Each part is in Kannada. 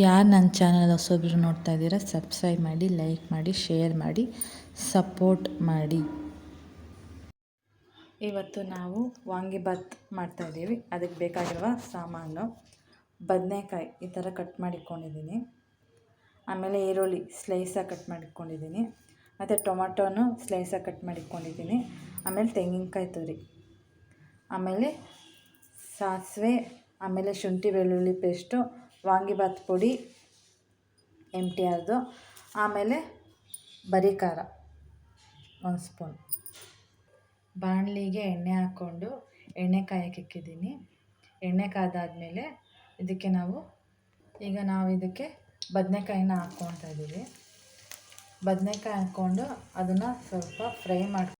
ಯಾರು ನನ್ನ ಚಾನಲ್ ಹೊಸೊಬ್ರು ನೋಡ್ತಾ ಇದ್ದೀರಾ ಸಬ್ಸ್ಕ್ರೈಬ್ ಮಾಡಿ ಲೈಕ್ ಮಾಡಿ ಶೇರ್ ಮಾಡಿ ಸಪೋರ್ಟ್ ಮಾಡಿ. ಇವತ್ತು ನಾವು ವಾಂಗಿಭಾತ್ ಮಾಡ್ತಾಯಿದ್ದೀವಿ ಅದಕ್ಕೆ ಬೇಕಾಗಿರುವ ಸಾಮಾನು, ಬದನೆಕಾಯಿ ಈ ಥರ ಕಟ್ ಮಾಡಿಕೊಂಡಿದ್ದೀನಿ. ಆಮೇಲೆ ಈರುಳ್ಳಿ ಸ್ಲೈಸಾಗಿ ಕಟ್ ಮಾಡಿಕೊಂಡಿದ್ದೀನಿ. ಮತ್ತು ಟೊಮಾಟೋನು ಸ್ಲೈಸಾಗಿ ಕಟ್ ಮಾಡಿಕೊಂಡಿದ್ದೀನಿ. ಆಮೇಲೆ ತೆಂಗಿನಕಾಯಿ ತುರಿ. ಆಮೇಲೆ ಸಾಸಿವೆ, ಆಮೇಲೆ ಶುಂಠಿ, ಬೆಳ್ಳುಳ್ಳಿ ಪೇಸ್ಟು ವಾಂಗಿಭಾತ್ ಪುಡಿ ಎಂ ಟಿ ಆರ್ದು ಆಮೇಲೆ ಬರೀ ಖಾರ, ಒಂದು ಸ್ಪೂನ್. ಬಾಣಲಿಗೆ ಎಣ್ಣೆ ಹಾಕ್ಕೊಂಡು ಎಣ್ಣೆ ಕಾಯಕ್ಕೆ ಇಕ್ಕಿದ್ದೀನಿ. ಎಣ್ಣೆ ಕಾದಾದಮೇಲೆ ಇದಕ್ಕೆ ನಾವು, ಈಗ ನಾವು ಇದಕ್ಕೆ ಬದನೆಕಾಯಿನ ಹಾಕ್ಕೊಳ್ತಾ ಇದ್ದೀವಿ. ಬದನೆಕಾಯಿ ಹಾಕ್ಕೊಂಡು ಅದನ್ನು ಸ್ವಲ್ಪ ಫ್ರೈ ಮಾಡಿ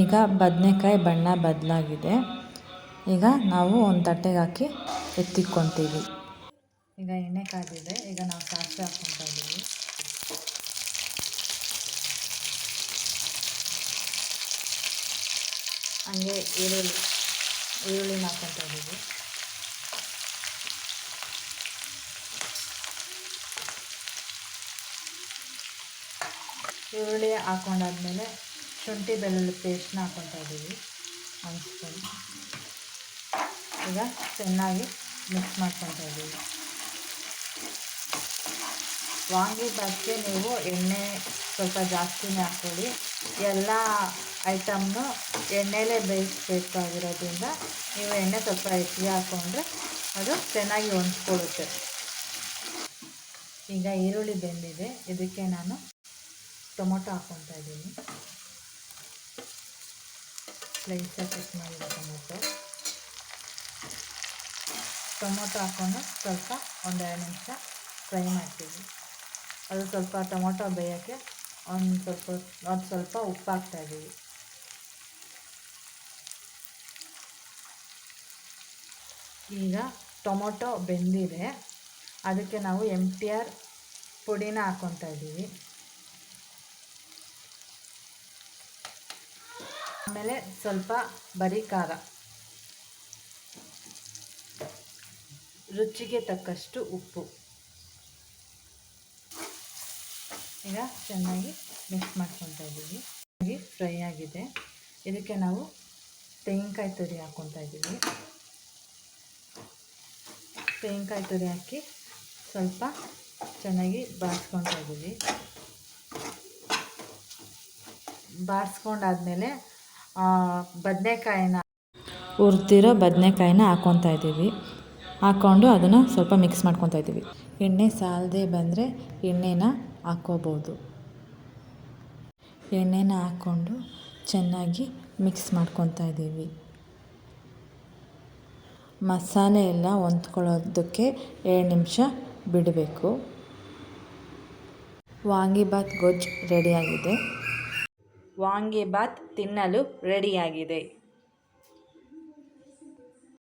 ಈಗ ಬದನೆಕಾಯಿ ಬಣ್ಣ ಬದಲಾಗಿದೆ. ಈಗ ನಾವು ಒಂದು ತಟ್ಟೆಗೆ ಹಾಕಿ ಎತ್ತಿಕ್ಕೊತೀವಿ ಈಗ ಎಣ್ಣೆ ಕಾದಿದೆ. ಈಗ ನಾವು ಸಾಸಿವೆ ಹಾಕ್ಕೊತಾ ಇದ್ದೀವಿ. ಹಂಗೆ ಈರುಳ್ಳಿ ಈರುಳ್ಳಿ ಹಾಕ್ಕೊತಾ ಇದ್ದೀವಿ. ಈರುಳ್ಳಿ ಹಾಕ್ಕೊಂಡಾದ್ಮೇಲೆ ಶುಂಠಿ ಬೆಳ್ಳುಳ್ಳಿ ಪೇಸ್ಟ್ನ ಹಾಕೊತಾ ಇದ್ದೀವಿ. ಒಂದು ಸ್ಪೂನ್ ಈಗ ಚೆನ್ನಾಗಿ ಮಿಕ್ಸ್ ಮಾಡ್ಕೊತಾ ಇದ್ದೀವಿ. ವಾಂಗಿಭಾತ್ಗೆ ನೀವು ಎಣ್ಣೆ ಸ್ವಲ್ಪ ಜಾಸ್ತಿನೇ ಹಾಕ್ಕೊಳ್ಳಿ. ಎಲ್ಲ ಐಟಮ್ನು ಎಣ್ಣೆಲೇ ಬೇಯಿಸ್ಬೇಕಾಗಿರೋದ್ರಿಂದ ನೀವು ಎಣ್ಣೆ ಸ್ವಲ್ಪ ಹೆಚ್ಚಿಗೆ ಹಾಕ್ಕೊಂಡ್ರೆ ಅದು ಚೆನ್ನಾಗಿ ಹೊಂದ್ಕೊಳ್ಳುತ್ತೆ. ಈಗ ಈರುಳ್ಳಿ ಬೆಂದಿದೆ. ಇದಕ್ಕೆ ನಾನು ಟೊಮೊಟೊ ಹಾಕ್ಕೊತಾ ಇದ್ದೀನಿ. ಸ್ಲೈಸಾಗಿ ಕಟ್ ಮಾಡಿದ ಟೊಮೊಟೊ. ಟೊಮೊಟೊ ಹಾಕೊಂಡು ಸ್ವಲ್ಪ ಒಂದೆರಡು ನಿಮಿಷ ಫ್ರೈ ಮಾಡ್ತೀವಿ. ಅದು ಸ್ವಲ್ಪ ಟೊಮೊಟೊ ಬೇಯೋಕ್ಕೆ ಒಂದು ಸ್ವಲ್ಪ ಒಂದು ಸ್ವಲ್ಪ ಉಪ್ಪು ಹಾಕ್ತಾಯಿದ್ದೀವಿ ಈಗ ಟೊಮೊಟೊ ಬೆಂದಿದೆ. ಅದಕ್ಕೆ ನಾವು ಎಂ ಟಿ ಆರ್ ಪುಡಿನ ಹಾಕ್ಕೊತಾ ಇದ್ದೀವಿ ಆಮೇಲೆ ಸ್ವಲ್ಪ ಬರೀ ಖಾರ. ರುಚಿಗೆ ತಕ್ಕಷ್ಟು ಉಪ್ಪು. ಈಗ ಚೆನ್ನಾಗಿ ಮಿಕ್ಸ್ ಮಾಡ್ಕೊತಾ ಇದ್ದೀವಿ. ಚೆನ್ನಾಗಿ ಫ್ರೈ ಆಗಿದೆ. ಇದಕ್ಕೆ ನಾವು ತೆಂಗಿನಕಾಯಿ ತುರಿ ಹಾಕ್ಕೊತಾ ಇದ್ದೀವಿ. ತೆಂಗಿನಕಾಯಿ ತುರಿ ಹಾಕಿ ಸ್ವಲ್ಪ ಚೆನ್ನಾಗಿ ಬಾರಿಸ್ಕೊತಾ ಇದ್ದೀವಿ. ಬಾಡಿಸ್ಕೊಂಡಾದ್ಮೇಲೆ ಬದನೆಕಾಯಿನ ಹುರಿದಿರೋ ಬದನೆಕಾಯಿನ ಹಾಕ್ಕೊತಾ ಇದ್ದೀವಿ. ಹಾಕ್ಕೊಂಡು ಅದನ್ನು ಸ್ವಲ್ಪ ಮಿಕ್ಸ್ ಮಾಡ್ಕೊತಾ ಇದ್ದೀವಿ. ಎಣ್ಣೆ ಸಾಲದೆ ಬಂದರೆ ಎಣ್ಣೆನ ಹಾಕ್ಕೋಬೋದು ಎಣ್ಣೆನ ಹಾಕ್ಕೊಂಡು ಚೆನ್ನಾಗಿ ಮಿಕ್ಸ್ ಮಾಡ್ಕೊತಾ ಇದ್ದೀವಿ. ಮಸಾಲೆ ಎಲ್ಲ ಹೊಂದ್ಕೊಳ್ಳೋದಕ್ಕೆ ಎರಡು ನಿಮಿಷ ಬಿಡಬೇಕು. ವಾಂಗಿಭಾತ್ ಗೊಜ್ಜು ರೆಡಿಯಾಗಿದೆ ವಾಂಗಿಭಾತ್ ತಿನ್ನಲು ರೆಡಿಯಾಗಿದೆ